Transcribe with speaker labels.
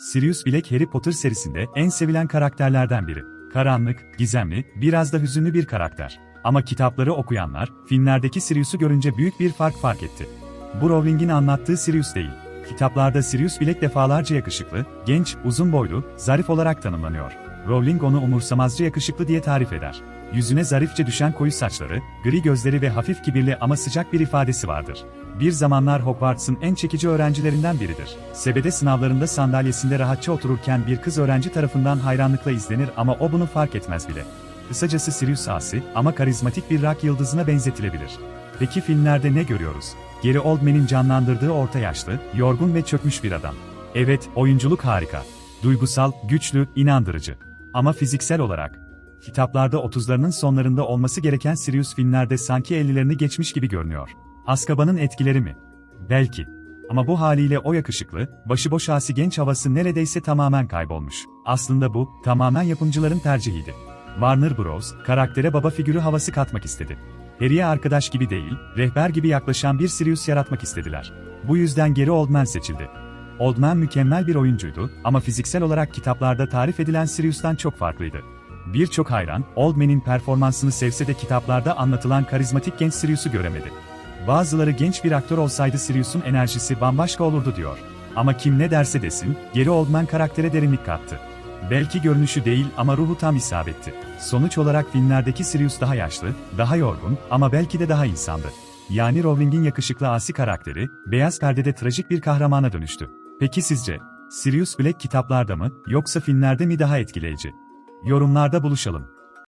Speaker 1: Sirius Black Harry Potter serisinde en sevilen karakterlerden biri. Karanlık, gizemli, biraz da hüzünlü bir karakter. Ama kitapları okuyanlar, filmlerdeki Sirius'u görünce büyük bir fark fark etti. Bu Rowling'in anlattığı Sirius değil. Kitaplarda Sirius Black defalarca yakışıklı, genç, uzun boylu, zarif olarak tanımlanıyor. Rowling onu umursamazca yakışıklı diye tarif eder. Yüzüne zarifçe düşen koyu saçları, gri gözleri ve hafif kibirli ama sıcak bir ifadesi vardır. Bir zamanlar Hogwarts'ın en çekici öğrencilerinden biridir. Sebede sınavlarında sandalyesinde rahatça otururken bir kız öğrenci tarafından hayranlıkla izlenir ama o bunu fark etmez bile. Kısacası Sirius asi ama karizmatik bir rock yıldızına benzetilebilir. Peki filmlerde ne görüyoruz? Gary Oldman'in canlandırdığı orta yaşlı, yorgun ve çökmüş bir adam. Evet, oyunculuk harika. Duygusal, güçlü, inandırıcı. Ama fiziksel olarak. Kitaplarda 30'larının sonlarında olması gereken Sirius filmlerde sanki 50'lerini geçmiş gibi görünüyor. Azkaban'ın etkileri mi? Belki. Ama bu haliyle o yakışıklı, başıboş asi genç havası neredeyse tamamen kaybolmuş. Aslında bu, tamamen yapımcıların tercihiydi. Warner Bros., karaktere baba figürü havası katmak istedi. Harry'e arkadaş gibi değil, rehber gibi yaklaşan bir Sirius yaratmak istediler. Bu yüzden Gary Oldman seçildi. Oldman mükemmel bir oyuncuydu ama fiziksel olarak kitaplarda tarif edilen Sirius'tan çok farklıydı. Birçok hayran, Oldman'in performansını sevse de kitaplarda anlatılan karizmatik genç Sirius'u göremedi. Bazıları genç bir aktör olsaydı Sirius'un enerjisi bambaşka olurdu diyor. Ama kim ne derse desin, Gary Oldman karaktere derinlik kattı. Belki görünüşü değil ama ruhu tam isabetti. Sonuç olarak filmlerdeki Sirius daha yaşlı, daha yorgun ama belki de daha insandı. Yani Rowling'in yakışıklı asi karakteri, beyaz perdede trajik bir kahramana dönüştü. Peki sizce, Sirius Black kitaplarda mı, yoksa filmlerde mi daha etkileyici? Yorumlarda buluşalım.